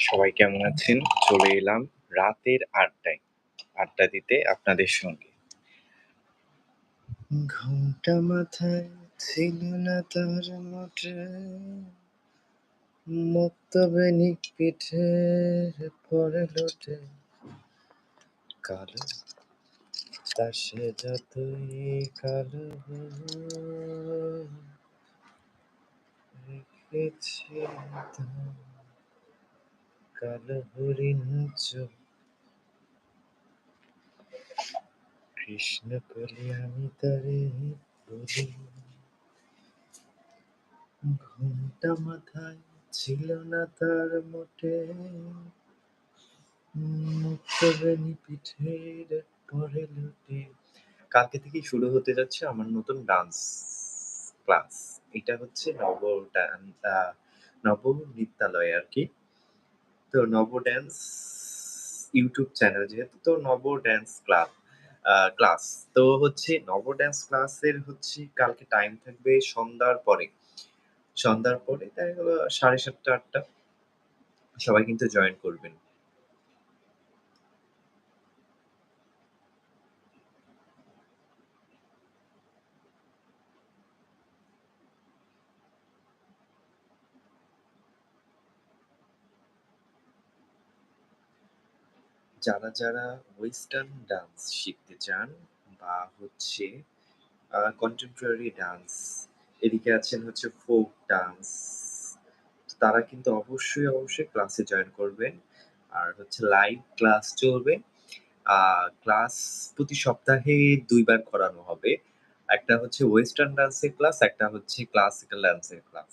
সবাই কেমন আছেন? চলে এলাম রাতের আড্ডায়। আড্ডা দিতে আপনাদের সঙ্গে। ঘোমটা মাথায় ছিল না তার মোটে মক্তবেনিক পিঠের পরে লোটে কালো তার সে যতই কালো রেখেছে তার কালো হরিণ কৃষ্ণ কলি বলি, ঘুমটা মাথায় ছিল না তার মোটে। মুক্তবেণী পিঠের পরে লোটে। কালকে থেকেই শুরু হতে যাচ্ছে আমার নতুন ডান্স ক্লাস এটা হচ্ছে নব নব নৃত্যালয় আর কি। তো নব ড্যান্স ইউটিউব চ্যানেল যেহেতু তো নব ড্যান্স ক্লাব ক্লাস তো হচ্ছে নব ড্যান্স ক্লাসের হচ্ছে কালকে টাইম থাকবে সন্ধ্যার পরে। সন্ধ্যার পরে তাই হলো সাড়ে সাতটা, আটটা। সবাই কিন্তু জয়েন করবেন। যারা যারা ওয়েস্টার্ন ডান্স শিখতে চান বা হচ্ছে কন্টেম্পোরারি ডান্স এদিকে আছেন হচ্ছে ফোক ডান্স তারা কিন্তু অবশ্যই অবশ্যই ক্লাসে জয়েন করবেন। আর হচ্ছে লাইভ ক্লাস চলবে। ক্লাস প্রতি সপ্তাহে দুইবার করানো হবে। একটা হচ্ছে ওয়েস্টার্ন ডান্সের ক্লাস একটা হচ্ছে ক্লাসিক্যাল ডান্সের ক্লাস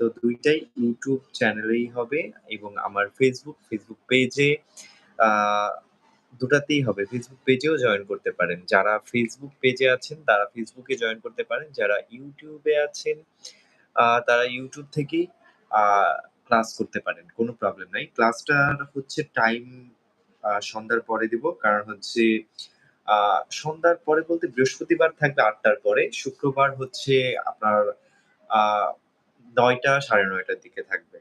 তো দুইটাই ইউটিউব চ্যানেলেই হবে এবং আমার ফেসবুক ফেসবুক পেজে দুটাতেই হবে। ফেসবুক পেজেও জয়েন করতে পারেন। যারা ফেসবুক পেজে আছেন, তারা ফেসবুকে জয়েন করতে পারেন। যারা ইউটিউবে আছেন তারা ইউটিউব থেকেই ক্লাস করতে পারেন। কোনো প্রবলেম নাই। ক্লাসটার হচ্ছে টাইম সন্ধ্যার পরে দিব। কারণ হচ্ছে সন্ধ্যার পরে বলতে বৃহস্পতিবার থাকবে আটটার পরে। শুক্রবার হচ্ছে আপনার নয়টা সাড়ে নয়টার দিকে থাকবে।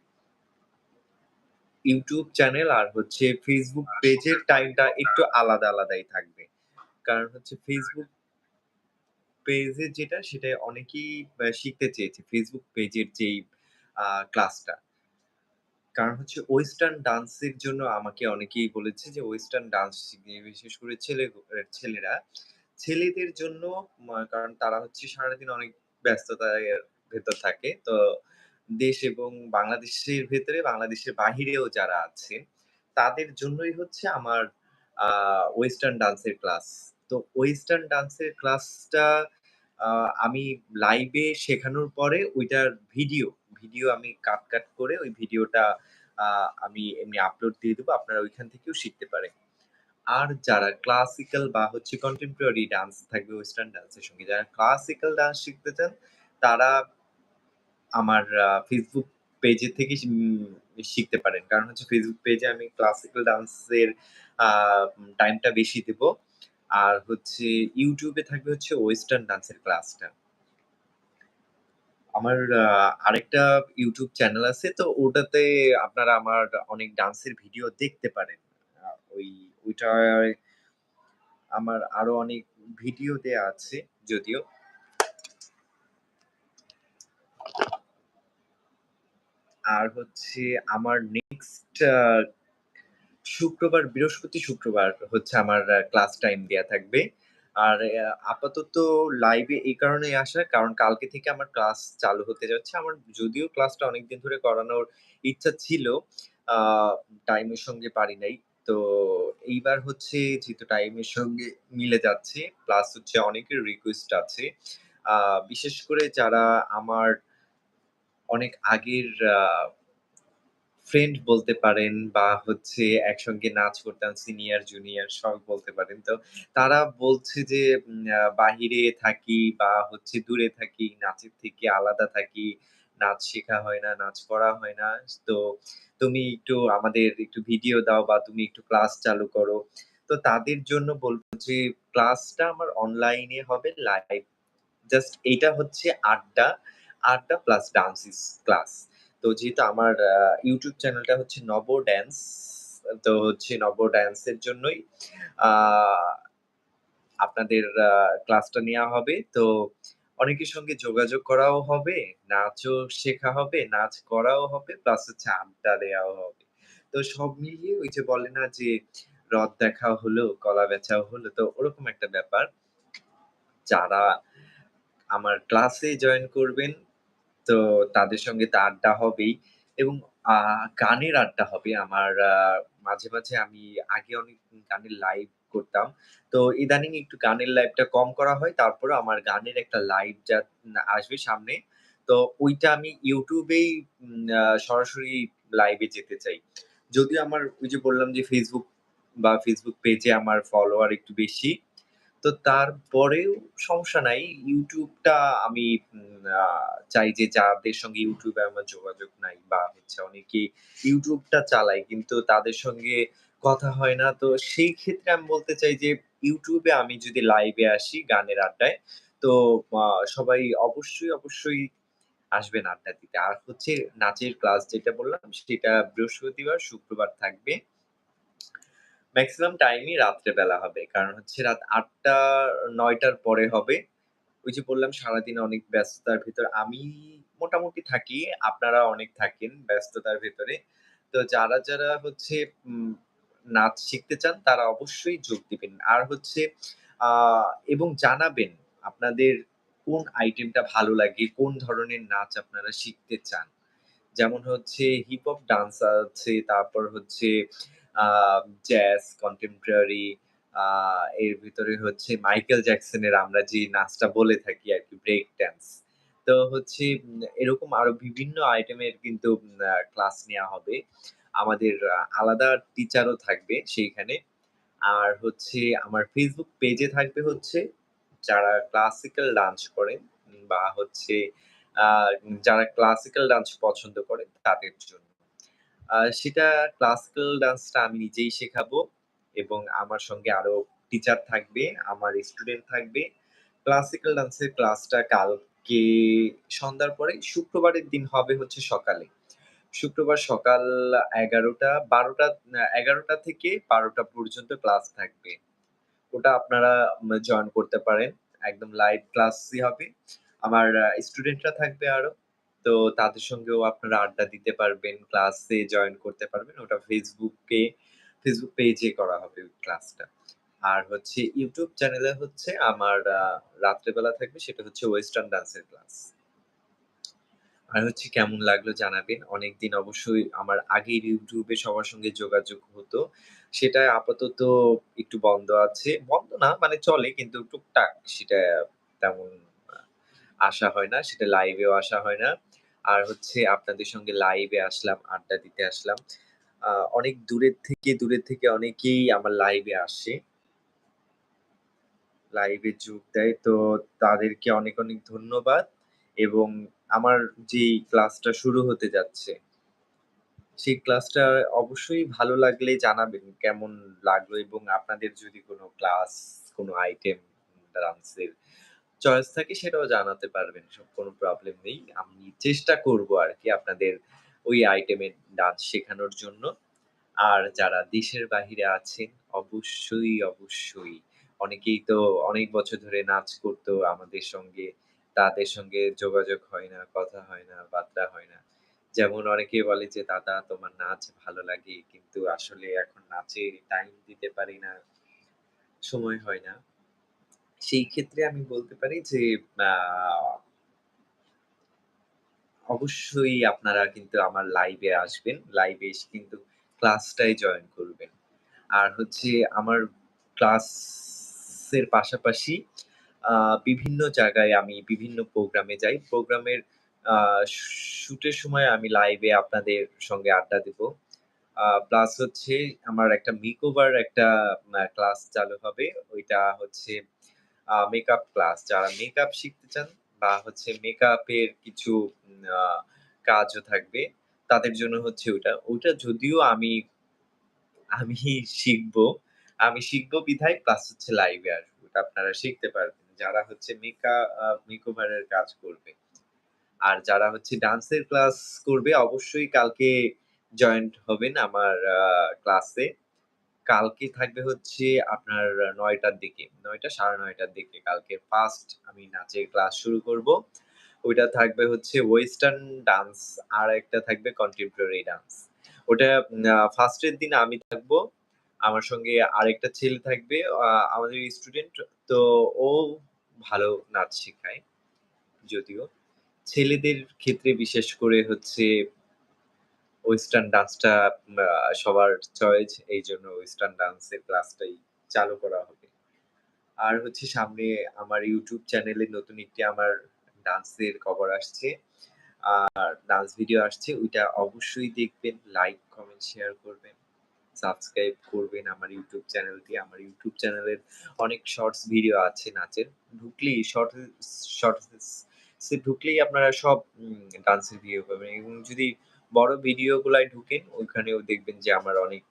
ইউটিউব চ্যানেল আর হচ্ছে ফেসবুক পেজের টাইমটা একটু আলাদা আলাদাই থাকবে। কারণ হচ্ছে ফেসবুক পেজে যেটা সেটা অনেকেই শিখতে চেয়েছে ফেসবুক পেজের যেই ক্লাসটা। কারণ হচ্ছে ওয়েস্টার্ন ডান্সের জন্য আমাকে অনেকেই বলেছে যে ওয়েস্টার্ন ডান্স বিশেষ করে ছেলে ছেলেরা। ছেলেদের জন্য কারণ তারা হচ্ছে সারাদিন অনেক ব্যস্ততার ভেতর থাকে। তো দেশ এবং বাংলাদেশের ভেতরে, বাংলাদেশের বাহিরেও যারা আছে, তাদের জন্যই হচ্ছে আমার ওয়েস্টার্ন ডান্সের ক্লাস তো ওয়েস্টার্ন ডান্সের ক্লাসটা আমি লাইভে শেখানোর পরে ওইটার ভিডিও ভিডিও আমি কাট কাট করে ওই ভিডিওটা আমি এমনি আপলোড দিয়ে দেবো, আপনারা ওইখান থেকেও শিখতে পারেন। আর যারা ক্লাসিক্যাল বা হচ্ছে কন্টেম্পোরারি ডান্স থাকবে ওয়েস্টার্ন ডান্সের সঙ্গে, যারা ক্লাসিক্যাল ডান্স শিখতে চান, তারা আমার ফেসবুক পেজে থেকে শিখতে পারেন। কারণ হচ্ছে ফেসবুক পেজে আমি ক্লাসিক্যাল ডান্সের টাইমটা বেশি দেব। আর হচ্ছে ইউটিউবে থাকবে হচ্ছে ওয়েস্টার্ন ডান্সের ক্লাসটা আমার আরেকটা ইউটিউব চ্যানেল আছে, তো ওটাতে আপনারা আমার অনেক ডান্সের ভিডিও দেখতে পারেন। ওই ওইটা আমার আরও অনেক ভিডিও দেয়া আছে, যদিও। আর হচ্ছে আমার নেক্সট শুক্রবার, বৃহস্পতি শুক্রবার হচ্ছে আমার ক্লাস টাইম দেয়া থাকবে। আর আপাতত লাইভে এই কারণে আসা, কারণ কালকে থেকে আমার ক্লাস চালু হতে যাচ্ছে। আমার যদিও ক্লাসটা অনেকদিন ধরে করানোর ইচ্ছা ছিল টাইমের সঙ্গে পারি নাই। তো এইবার হচ্ছে যেহেতু টাইমের সঙ্গে মিলে যাচ্ছে প্লাস হচ্ছে অনেকের রিকোয়েস্ট আছে। বিশেষ করে যারা আমার অনেক আগের ফ্রেন্ড বলতে পারেন বা হচ্ছে একসঙ্গে নাচ করতাম সিনিয়র জুনিয়র সব বলতে পারেন। তো তারা বলছে যে বাহিরে থাকি বা হচ্ছে দূরে থাকি, নাচের থেকে আলাদা থাকি, নাচ শেখা হয় না, নাচ করা হয় না। তো তুমি একটু আমাদের একটু ভিডিও দাও বা তুমি একটু ক্লাস চালু করো। তো তাদের জন্য বলব যে ক্লাসটা আমার অনলাইনে হবে লাইভ জাস্ট এটা হচ্ছে আড্ডা। আড্ডা প্লাস ডান্স ক্লাস তো যেহেতু আমার ইউটিউব চ্যানেলটা হচ্ছে নব ড্যান্স। তো হচ্ছে নব ড্যান্সের জন্যই আপনাদের ক্লাসটা নেওয়া হবে। তো অনেকের সঙ্গে যোগাযোগ করাও হবে, নাচও শেখা হবে, নাচ করাও হবে, প্লাস হচ্ছে আড্ডা দেওয়াও হবে। তো সব মিলিয়ে ওই যে বলে না যে রথ দেখা হলো, কলা বেচাও হলো। তো ওরকম একটা ব্যাপার। যারা আমার ক্লাসে জয়েন করবেন, তো তাদের সঙ্গে তো আড্ডা হবেই এবং গানের আড্ডা হবে। আমার মাঝে, মাঝে আমি আগে অনেক গানের লাইভ করতাম। তো ইদানিং একটু গানের লাইভটা কম করা হয়। তারপরেও আমার গানের একটা লাইভ যা আসবে সামনে। তো ওইটা আমি আ সরাসরি লাইভে যেতে চাই। যদিও আমার ওই যে বললাম যে Facebook বা Facebook পেজে আমার ফলোয়ার একটু বেশি। তো তারপরেও সমস্যা নাই। ইউটিউবটা আমি চাই যে যাদের সঙ্গে ইউটিউবে আমার যোগাযোগ নাই বা হচ্ছে অনেকে ইউটিউবটা চালায় কিন্তু তাদের সঙ্গে কথা হয় না। তো সেই ক্ষেত্রে আমি বলতে চাই যে ইউটিউবে আমি যদি লাইভে আসি গানের আড্ডায়, তো সবাই অবশ্যই, অবশ্যই আসবেন আড্ডা দিতে। আর হচ্ছে নাচের ক্লাস যেটা বললাম সেটা বৃহস্পতিবার, শুক্রবার থাকবে। মেক্সিমাম টাইমই রাত্রে বেলা হবে। কারণ হচ্ছে রাত আটটা নয়টার পরে হবে। ওই যে বললাম সারাদিন অনেক ব্যস্ততার ভেতর আমি মোটামুটি থাকি, আপনারা অনেক থাকেন ব্যস্ততার ভেতরে। তো যারা, যারা হচ্ছে নাচ শিখতে চান তারা অবশ্যই যোগ দিবেন। আর হচ্ছে এবং জানাবেন আপনাদের কোন আইটেমটা ভালো লাগে, কোন ধরনের নাচ আপনারা শিখতে চান। যেমন হচ্ছে হিপ হপ ডান্স আছে, তারপর হচ্ছে জ্যাজ, কন্টেম্পোরারি এর ভিতরে হচ্ছে মাইকেল জ্যাকসনের আমরা যে নাচটা বলে থাকি আর কি ব্রেক ড্যান্স। তো হচ্ছে এরকম আরও বিভিন্ন আইটেমের কিন্তু ক্লাস নেওয়া হবে। আমাদের আলাদা টিচারও থাকবে সেইখানে। আর হচ্ছে আমার ফেসবুক পেজে থাকবে হচ্ছে যারা ক্লাসিক্যাল ডান্স করেন বা হচ্ছে যারা ক্লাসিক্যাল ডান্স পছন্দ করেন তাদের জন্য। সেটা ক্লাসিক্যাল ডান্সটা আমি নিজেই শেখাবো এবং আমার সঙ্গে আরও টিচার থাকবে, আমার স্টুডেন্ট থাকবে। ক্লাসিক্যাল ডান্সের ক্লাসটা কালকে সন্ধ্যার পরে, শুক্রবারের দিন হবে হচ্ছে সকালে। শুক্রবার সকাল এগারোটা বারোটা এগারোটা থেকে বারোটা পর্যন্ত ক্লাস থাকবে। ওটা আপনারা জয়েন করতে পারেন। একদম লাইভ ক্লাসই হবে। আমার স্টুডেন্টরা থাকবে আরও। তো তাদের সঙ্গেও আপনারা আড্ডা দিতে পারবেন, ক্লাসে জয়েন করতে পারবেন। ওটা এ Facebook পেজে করা হবে ক্লাসটা। আর হচ্ছে ইউটিউব চ্যানেলে হচ্ছে আমার আ রাত্রে বেলা থাকবে সেটা হচ্ছে ওয়েস্টার্ন ডান্সের ক্লাস। আর হচ্ছে কেমন লাগল জানাবেন। অনেকদিন অবশ্যই আমার আগের ইউটিউবে সবার সঙ্গে যোগাযোগ হতো। সেটা আপাতত একটু বন্ধ আছে। বন্ধ না মানে চলে কিন্তু টুকটাক সেটা তেমন আসা হয় না। সেটা লাইভেও আসা হয় না। আর হচ্ছে আপনাদের সঙ্গে লাইভে আসলাম, আড্ডা দিতে আসলাম। অনেক দূরের থেকে, দূরের থেকে অনেকেই আমার লাইভে আসে। লাইভে যোগ দেয়। তো তাদেরকে অনেক, অনেক ধন্যবাদ এবং আমার যেই ক্লাসটা শুরু হতে যাচ্ছে সেই ক্লাসটা অবশ্যই ভালো লাগলে জানাবেন কেমন লাগল এবং আপনাদের যদি কোনো ক্লাস, কোনো আইটেম ডান্সের চয়েস থাকে সেটাও জানাতে পারবেন। সব কোনো প্রবলেম নেই। আমি চেষ্টা করব আর কি আপনাদের ওই আইটেমের ডান্স শেখানোর জন্য। আর যারা দেশের বাহিরে আছেন অবশ্যই, অবশ্যই অনেকেই তো অনেক বছর ধরে নাচ করতো আমাদের সঙ্গে। তাদের সঙ্গে যোগাযোগ হয় না, কথা হয় না, বার্তা হয় না। যেমন অনেকে বলে যে, "দাদা তোমার নাচ ভালো লাগে।" কিন্তু আসলে এখন নাচে টাইম দিতে পারি না। সময় হয় না। সেই ক্ষেত্রে আমি বলতে পারি যে অবশ্যই আপনারা কিন্তু আমার লাইভে আসবেন। লাইভে এসে কিন্তু ক্লাসটায় জয়েন করবেন। আর হচ্ছে আমার ক্লাসের পাশাপাশি বিভিন্ন জায়গায় আমি বিভিন্ন প্রোগ্রামে যাই। প্রোগ্রামের শুটের সময় আমি লাইভে আপনাদের সঙ্গে আড্ডা দিব। প্লাস হচ্ছে আমার একটা মেকওভার একটা ক্লাস চালু হবে। ওইটা হচ্ছে মেকআপ ক্লাস। যারা মেকআপ শিখতে চান বা হচ্ছে মেকআপের কিছু কাজও থাকবে। তাদের জন্য হচ্ছে ওটা। ওটা যদিও আমি আমি শিখব। আমি শিখব বিধায় প্লাস হচ্ছে লাইভে আসব। ওটা আপনারা শিখতে পারবেন। যারা হচ্ছে মেকআপ আ মেকওভার এর কাজ করবে। আর যারা হচ্ছে ডান্সের ক্লাস করবে, অবশ্যই কালকে জয়েন্ট হবেন আমার ক্লাসে। কালকে থাকবে হচ্ছে আপনার নয়টার দিকে। নয়টা সাড়ে নয়টার দিকে কালকে ফার্স্ট আমি নাচের ক্লাস শুরু করব। ওইটা থাকবে হচ্ছে ওয়েস্টার্ন ডান্স আর একটা থাকবে কন্টেম্পোরারি ডান্স। ওটা ফার্স্টের ফার্স্ট দিন আমি থাকব। আমার সঙ্গে আরেকটা ছেলে থাকবে। আমাদের স্টুডেন্ট তো ও ভালো নাচ শেখায়, যদিও। ছেলেদের ক্ষেত্রে বিশেষ করে হচ্ছে ওয়েস্টার্ন ডান্সটা সবার চয়েস। এই জন্য ওয়েস্টার্ন ডান্সের ক্লাসটাই চালু করা হবে। আর হচ্ছে সামনে আমার ইউটিউব চ্যানেলে নতুন একটি আমার ডান্সের কভার আসছে। আর ডান্স ভিডিও আসছে। ওইটা অবশ্যই দেখবেন। লাইক, কমেন্ট, শেয়ার করবেন। সাবস্ক্রাইব করবেন আমার YouTube চ্যানেলটি। আমার ইউটিউব চ্যানেলের অনেক শর্টস ভিডিও আছে নাচের। ঢুকলেই শর্টস শর্টস ঢুকলেই আপনারা সব ডান্সের ভিডিও পাবেন এবং যদি বড় ভিডিওগুলায় ঢুকেন ওইখানেও দেখবেন যে আমার অনেক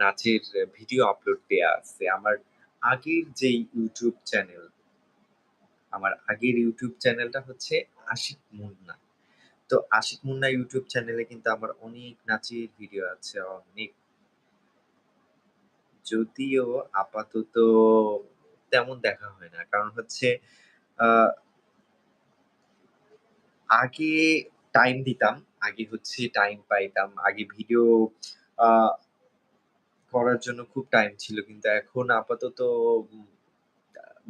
নাচের ভিডিও আপলোড দেয়া আছে। আমার আগের যেই ইউটিউব চ্যানেল আমার আগের ইউটিউব চ্যানেলটা হচ্ছে আশিক মুন্না। তো আশিক মুন্না ইউটিউব চ্যানেলে কিন্তু আমার অনেক নাচের ভিডিও আছে, অনেক। যদিও আপাতত তেমন দেখা হয় না। কারণ হচ্ছে আগে টাইম দিতাম। আগে হচ্ছে টাইম পাইতাম। আগে ভিডিও করার জন্য খুব টাইম ছিল। কিন্তু এখন আপাতত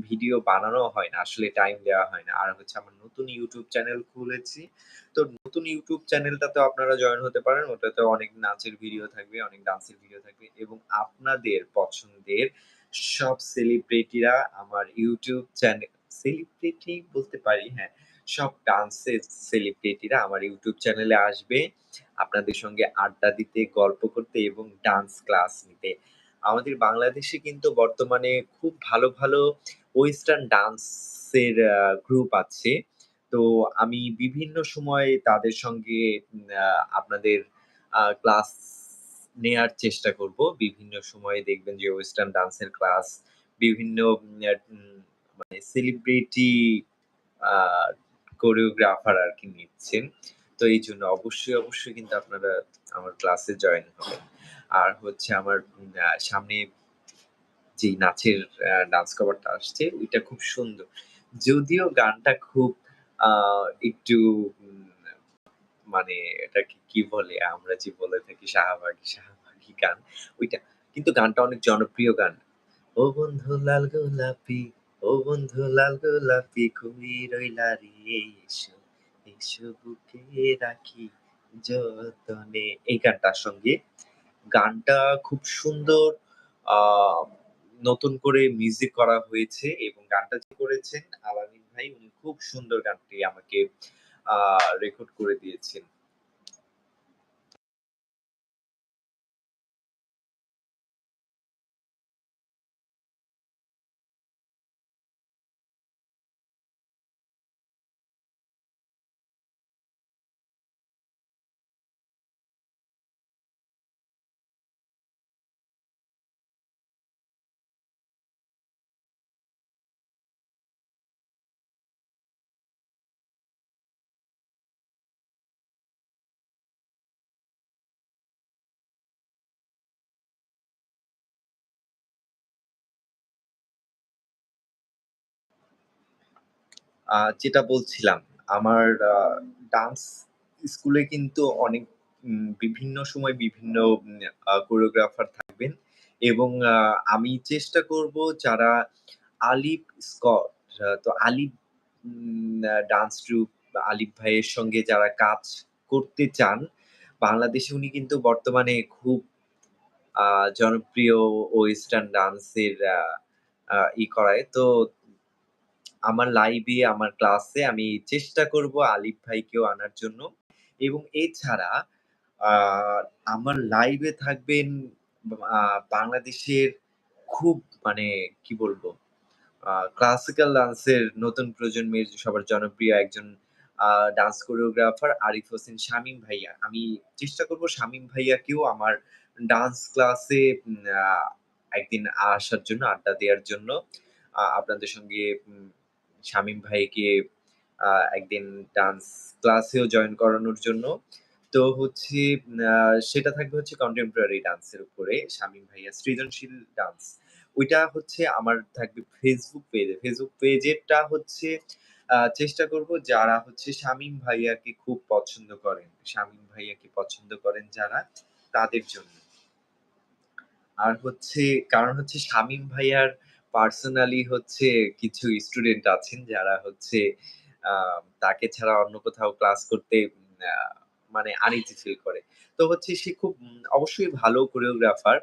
ভিডিও বানানো হয় না। আসলে টাইম দেওয়া হয় না। আর হচ্ছে আমার নতুন ইউটিউব চ্যানেল খুলেছি। তো নতুন YouTube চ্যানেলটাতেও আপনারা জয়েন হতে পারেন। ওটাতেও অনেক নাচের ভিডিও থাকবে, অনেক ডান্সের ভিডিও থাকবে এবং আপনাদের পছন্দের সব সেলিব্রিটিরা আমার ইউটিউব চ্যানেল সেলিব্রিটি বলতে পারি হ্যাঁ, সব ডান্সের সেলিব্রিটিরা আমার ইউটিউব চ্যানেলে আসবে। আপনাদের সঙ্গে আড্ডা দিতে, গল্প করতে এবং ডান্স ক্লাস নিতে। আমাদের বাংলাদেশে কিন্তু বর্তমানে খুব ভালো, ভালো ওয়েস্টার্ন ডান্সের গ্রুপ আছে। তো আমি বিভিন্ন সময়ে তাদের সঙ্গে আপনাদের ক্লাস নেয়ার চেষ্টা করব। বিভিন্ন সময়ে দেখবেন যে ওয়েস্টার্ন ডান্সের ক্লাস বিভিন্ন মানে সেলিব্রিটি আ আর কি নিচ্ছেন। তো এই জন্য অবশ্যই, অবশ্যই কিন্তু আপনারা আমার ক্লাসে জয়েন হবেন। আর হচ্ছে আমার সামনে যেই নাচের ডান্স কভারটা আসছে ওইটা খুব সুন্দর। যদিও গানটা খুব একটু মানে এটাকে কি বলে? আমরা যে বলে থাকি শাহবাগী, শাহবাগী গান ওইটা। কিন্তু গানটা অনেক জনপ্রিয় গান। ও বন্ধু লাল গোলাপি, ও বন্ধু লাল গোলাপি কই রইলা রে এসো, এসো বুকে রাখি যতনে। এই গানটার সঙ্গে গানটা খুব সুন্দর নতুন করে মিউজিক করা হয়েছে এবং গানটা যে করেছেন আলামিন ভাই উনি খুব সুন্দর গানটি আমাকে রেকর্ড করে দিয়েছেন। যেটা বলছিলাম, আমার ডান্স স্কুলে কিন্তু অনেক বিভিন্ন সময় বিভিন্ন কোরিওগ্রাফার থাকবেন এবং আমি চেষ্টা করব যারা আলিফ স্কট তো আলিফ ডান্স ট্রুপ বা আলিফ ভাইয়ের সঙ্গে যারা কাজ করতে চান, বাংলাদেশে উনি কিন্তু বর্তমানে খুব জনপ্রিয় ওয়েস্টার্ন ডান্সের ই করায়। তো আমার লাইভে, আমার ক্লাসে আমি চেষ্টা করব আলিফ ভাইকেও আনার জন্য এবং এছাড়া আমার লাইভে থাকবেন বাংলাদেশের খুব মানে কি বলব? ক্লাসিক্যাল ডান্সের নতুন প্রজন্মের সবার জনপ্রিয় একজন ডান্স কোরিওগ্রাফার আরিফ হোসেন শামীম ভাইয়া। আমি চেষ্টা করব শামীম ভাইয়াকেও আমার ডান্স ক্লাসে একদিন আসার জন্য, আড্ডা দেওয়ার জন্য। আপনাদের সঙ্গে শামীম ভাইকে একদিন ডান্স ক্লাসেও জয়েন করানোর জন্য। তো হচ্ছে সেটা থাকবে হচ্ছে কন্টেম্পোরারি ডান্সের উপরে। শামীম ভাইয়া সৃজনশীল ডান্স। ওইটা হচ্ছে আমার থাকবে Facebook পেজে। Facebook পেজেরটা হচ্ছে চেষ্টা করব যারা হচ্ছে শামীম ভাইয়াকে খুব পছন্দ করেন। শামীম ভাইয়াকে পছন্দ করেন যারা, তাদের জন্য। আর হচ্ছে, কারণ হচ্ছে শামীম ভাইয়ার পার্সোনালি হচ্ছে কিছু স্টুডেন্ট আছেন যারা হচ্ছে তাকে ছাড়া অন্য কোথাও ক্লাস করতে মানে আনইজি ফিল করে। তো হচ্ছে সে খুব অবশ্যই ভালো কোরিওগ্রাফার।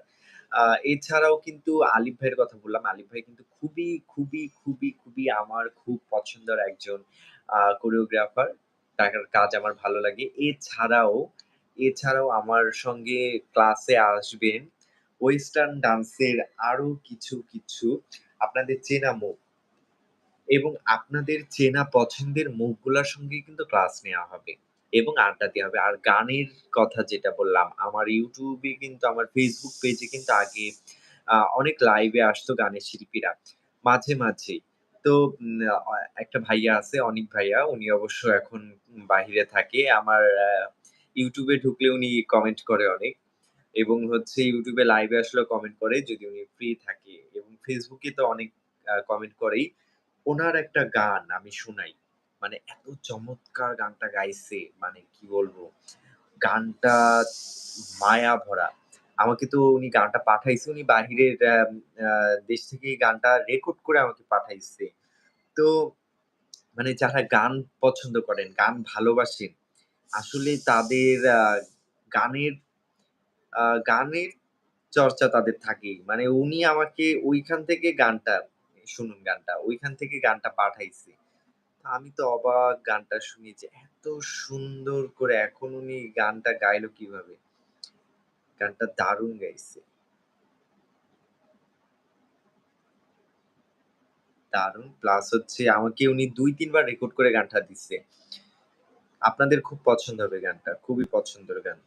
এছাড়াও কিন্তু আলিফ ভাইয়ের কথা বললাম। আলিফ ভাই কিন্তু খুবই, খুবই, খুবই, খুবই আমার খুব পছন্দের একজন কোরিওগ্রাফার। তার কাজ আমার ভালো লাগে। এছাড়াও, এছাড়াও আমার সঙ্গে ক্লাসে আসবেন ওয়েস্টার্ন ডান্সের আরও কিছু, কিছু আপনাদের চেনা মুখ। এবং আপনাদের চেনা পছন্দের মুখগুলার সঙ্গে কিন্তু ক্লাস নেওয়া হবে এবং আড্ডা দেওয়া হবে। আর গানের কথা যেটা বললাম, আমার ইউটিউবে কিন্তু আমার ফেসবুক পেজে কিন্তু আগে অনেক লাইভে আসতো গানের শিল্পীরা। মাঝে, মাঝেই। তো একটা ভাইয়া আছে অনিক ভাইয়া। উনি অবশ্য এখন বাহিরে থাকে। আমার ইউটিউবে ঢুকলে উনি কমেন্ট করে অনেক। এবং হচ্ছে ইউটিউবে লাইভে আসলেও কমেন্ট করে যদি উনি ফ্রি থাকে এবং ফেসবুকে তো অনেক কমেন্ট করেই। ওনার একটা গান আমি শুনাই। মানে এত চমৎকার গানটা গাইছে মানে কি বলব? গানটা মায়া ভরা। আমাকে তো উনি গানটা পাঠাইছে। উনি বাহিরের দেশ থেকে গানটা রেকর্ড করে আমাকে পাঠাইছে। তো মানে যারা গান পছন্দ করেন, গান ভালোবাসেন, আসলে তাদের গানের গানের চর্চা তাদের থাকেই। মানে উনি আমাকে ঐখান থেকে গানটা, শুনুন গানটা। ঐখান থেকে গানটা পাঠাইছে। আমি তো অবাক গানটা শুনি যে এত সুন্দর করে এখন উনি গানটা গাইলো কীভাবে? গানটা দারুণ গাইছে। দারুণ প্লাস হচ্ছে আমাকে উনি দুই, তিনবার রেকর্ড করে গানটা দিচ্ছে আপনাদের খুব পছন্দ হবে গানটা। খুবই পছন্দের গান।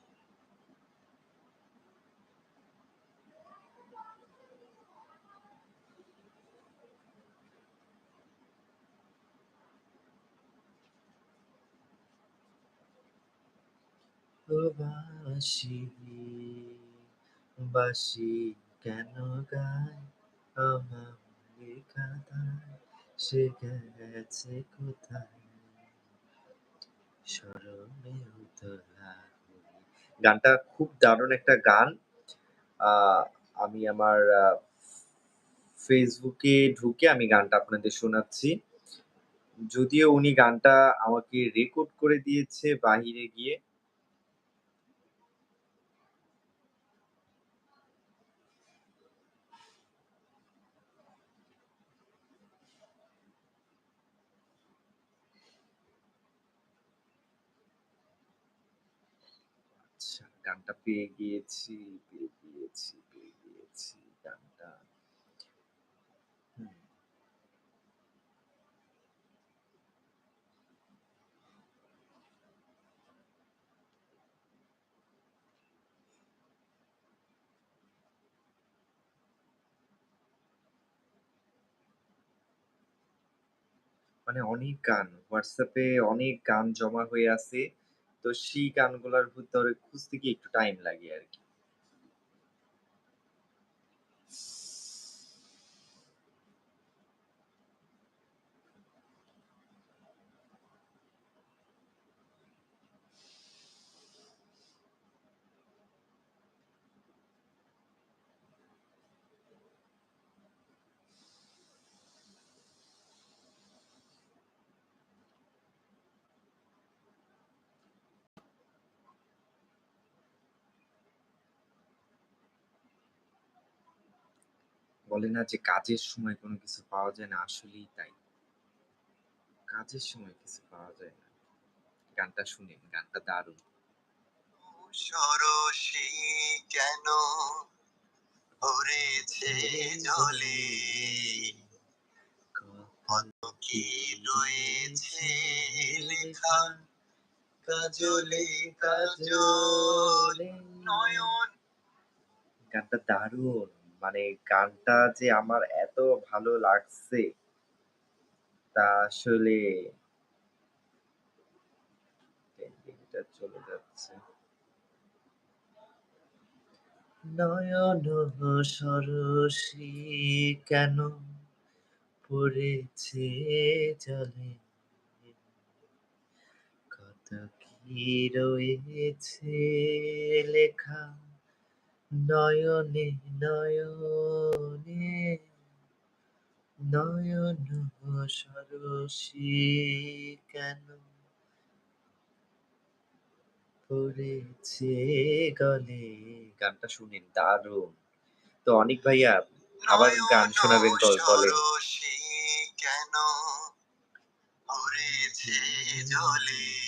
ও বাঁশি, বাঁশি কেন গায় আমার খাতায় সে গেছে কোথায়? গানটা খুব দারুণ একটা গান। আমি আমার ফেসবুকে ঢুকে আমি গানটা আপনাদের শোনাচ্ছি। যদিও উনি গানটা আমাকে রেকর্ড করে দিয়েছে বাহিরে গিয়ে। গানটা পেয়ে গিয়েছি, পেয়ে গিয়েছি, পেয়ে গিয়েছি গানটা। মানে অনেক গান। এ অনেক গান জমা হয়ে আছে। তো সেই গানগুলার ভিতরে খুঁজতে গিয়ে একটু টাইম লাগে আরকি। বলে না যে কাজের সময় কোনো কিছু পাওয়া যায় না, আসলেই তাই। কাজের সময় কিছু পাওয়া যায় না। গানটা শুনেন, গানটা দারুণ। সরসী কেন ভরেছে জলে কত কি রয়েছে লেখা কাজলে কাজলে নয়ন গানটা দারুণ। মানে গানটা যে আমার এত ভালো লাগছে, তা আসলে চলে যাচ্ছে। নয়ন সরসী কেন পড়েছে জলে কত কি রয়েছে লেখা নয়নে নয়নে নয়ন সরসী কেন পড়েছে গলে গানটা শুনেন দারুণ। তো অনেক ভাইয়া আবার গান শোনাবেন তো বলেন। কেন পড়েছে জলে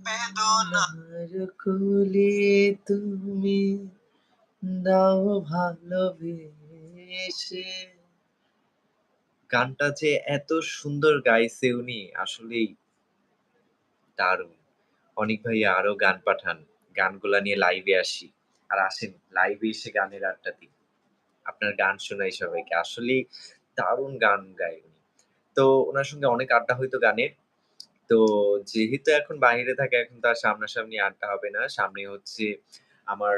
বেদনার কুলে তুমি দাও ভালোবেসে গানটা যে এত সুন্দর গাইছে উনি আসলেই দারুণ। অনিক ভাইয়া আরও গান পাঠান। গানগুলা নিয়ে লাইভে আসি। আর আসেন লাইভে এসে গানের আড্ডা দিই। আপনার গান শোনাই সবাইকে। আসলে দারুণ গান গায় উনি। তো ওনার সঙ্গে অনেক আড্ডা হইতো গানের। তো যেহেতু এখন বাহিরে থাকে এখন তো আর সামনাসামনি আড্ডা হবে না। সামনে হচ্ছে আমার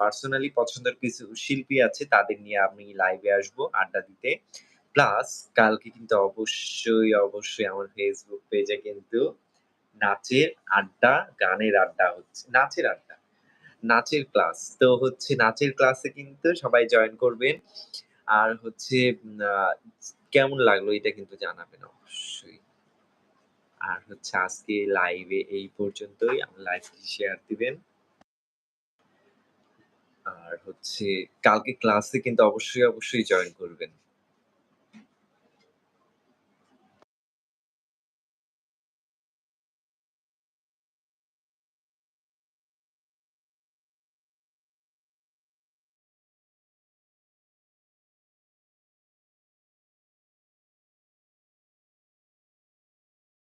পার্সোনালি পছন্দের কিছু শিল্পী আছে তাদের নিয়ে আমি লাইভে আসব আড্ডা দিতে। প্লাস কালকে কিন্তু অবশ্যই, অবশ্যই আমার Facebook পেজে কিন্তু নাচের আড্ডা, গানের আড্ডা হচ্ছে। নাচের আড্ডা। নাচের ক্লাস। তো হচ্ছে নাচের ক্লাসে কিন্তু সবাই জয়েন করবেন। আর হচ্ছে কেমন লাগল এটা কিন্তু জানাবেন অবশ্যই। আর হচ্ছে আজকে লাইভে এই পর্যন্তই। আমার লাইভটি শেয়ার দিবেন। আর হচ্ছে কালকে ক্লাসে কিন্তু অবশ্যই, অবশ্যই জয়েন করবেন।